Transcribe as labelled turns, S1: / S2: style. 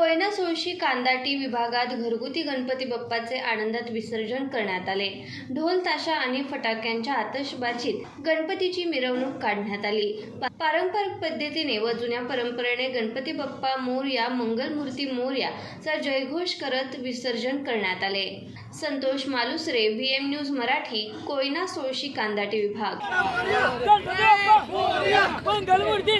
S1: कोयना सुळशी कांदाटी विभागात घरगुती गणपती बाप्पाचे आनंदात विसर्जन करण्यात आले. ढोल ताशा आणि फटाक्यांच्या आतषबाजीत गणपतीची मिरवणूक काढण्यात आली. पारंपरिक पद्धतीने व जुन्या परंपरेने गणपती बाप्पा मोरया मंगलमूर्ती मोर्या चा जयघोष करत विसर्जन करण्यात आले. Santosh Malusare V M news Marathi Koyna Solshi Kandati विभाग.
S2: मंगलमूर्ती